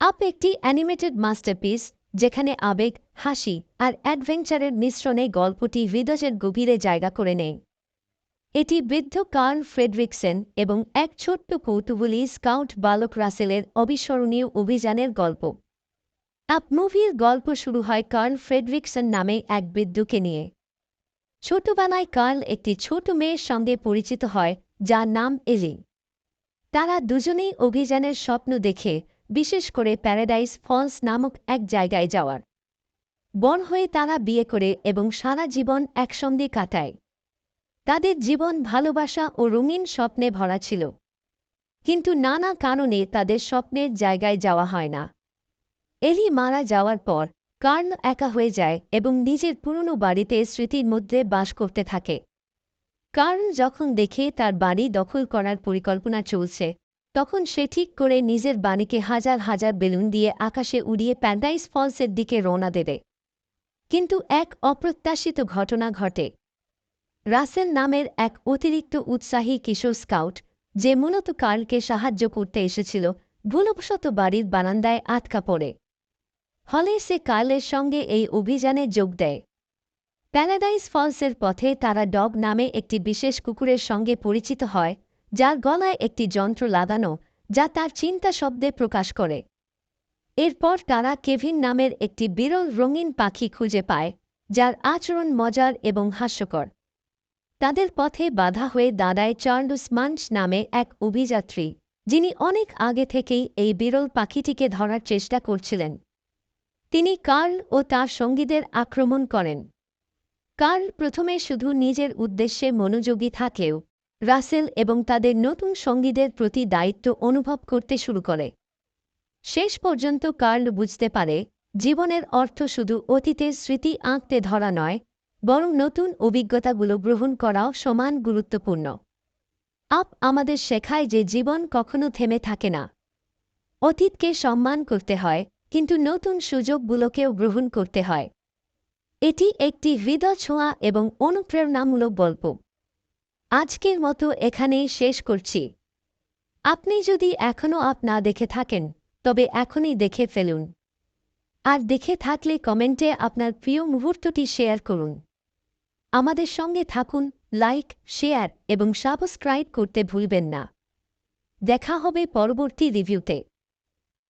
Up একটি animated masterpiece, যেখানে আবেগ, হাসি আর অ্যাডভেঞ্চারের মিশ্রণে গল্পটি হৃদয়ের গভীরে জায়গা করে নেয়। এটি বৃদ্ধ কার্ল ফ্রেডরিকসেন এবং এক ছোট্ট কৌতূহলী স্কাউট বালক রাসেলের অবিস্মরণীয় অভিযানের গল্প। আপ মুভির গল্প শুরু হয় কার্ল ফ্রেডরিকসন নামে এক বৃদ্ধকে নিয়ে। ছোটবেলায় কার্ল একটি ছোট মেয়ের সঙ্গে পরিচিত হয়, যার নাম এলি। তারা দুজনেই অভিযানের স্বপ্ন দেখে বিশেষ করে প্যারাডাইস ফলস নামক এক জায়গায় যাওয়ার। বন হয়ে তারা বিয়ে করে এবং সারা জীবন একসঙ্গে কাটায়। তাদের জীবন ভালোবাসা ও রঙিন স্বপ্নে ভরা ছিল। কিন্তু নানা কারণে তাদের স্বপ্নের জায়গায় যাওয়া হয় না। এলি মারা যাওয়ার পর কার্ল একা হয়ে যায় এবং নিজের পুরনো বাড়িতে স্মৃতির মধ্যে বাস করতে থাকে। কার্ল যখন দেখে তার বাড়ি দখল করার পরিকল্পনা চলছে তখন সে ঠিক করে নিজের বাণীকে হাজার হাজার বেলুন দিয়ে আকাশে উড়িয়ে প্যান্ডাইস ফলসের দিকে রওনা দেবে। কিন্তু এক অপ্রত্যাশিত ঘটনা ঘটে। রাসেল নামের এক অতিরিক্ত উৎসাহী কিশোর স্কাউট, যে মূলত কার্লকে সাহায্য করতে এসেছিল, ভুলবশত বাড়ির বারান্দায় আটকা পড়ে। হলে সে কার্লের সঙ্গে এই অভিযানে যোগ দেয়। প্যারাডাইস ফলসের পথে তারা ডগ নামে একটি বিশেষ কুকুরের সঙ্গে পরিচিত হয় যার গলায় একটি যন্ত্র লাগানো, যা তার চিন্তা শব্দে প্রকাশ করে। এরপর তারা কেভিন নামের একটি বিরল রঙিন পাখি খুঁজে পায়, যার আচরণ মজার এবং হাস্যকর। তাদের পথে বাধা হয়ে দাঁড়ায় চার্লস মাঞ্চ নামে এক অভিযাত্রী, যিনি অনেক আগে থেকেই এই বিরল পাখিটিকে ধরার চেষ্টা করছিলেন। তিনি কার্ল ও তার সঙ্গীদের আক্রমণ করেন। কার্ল প্রথমে শুধু নিজের উদ্দেশ্যে মনোযোগী থাকলেও রাসেল এবং তাদের নতুন সঙ্গীদের প্রতি দায়িত্ব অনুভব করতে শুরু করে। শেষ পর্যন্ত কার্ল বুঝতে পারে, জীবনের অর্থ শুধু অতীতের স্মৃতি আঁকতে ধরা নয়, বরং নতুন অভিজ্ঞতাগুলো গ্রহণ করাও সমান গুরুত্বপূর্ণ। আপ আমাদের শেখায় যে জীবন কখনো থেমে থাকে না। অতীতকে সম্মান করতে হয়, কিন্তু নতুন সুযোগগুলোকেও গ্রহণ করতে হয়। এটি একটি হৃদয় ছোঁয়া এবং অনুপ্রেরণামূলক গল্প। আজকের মতো এখানেই শেষ করছি। আপনি যদি এখনও আপ না দেখে থাকেন, তবে এখনই দেখে ফেলুন। আর দেখে থাকলে কমেন্টে আপনার প্রিয় মুহূর্তটি শেয়ার করুন। আমাদের সঙ্গে থাকুন, লাইক, শেয়ার এবং সাবস্ক্রাইব করতে ভুলবেন না। দেখা হবে পরবর্তী রিভিউতে।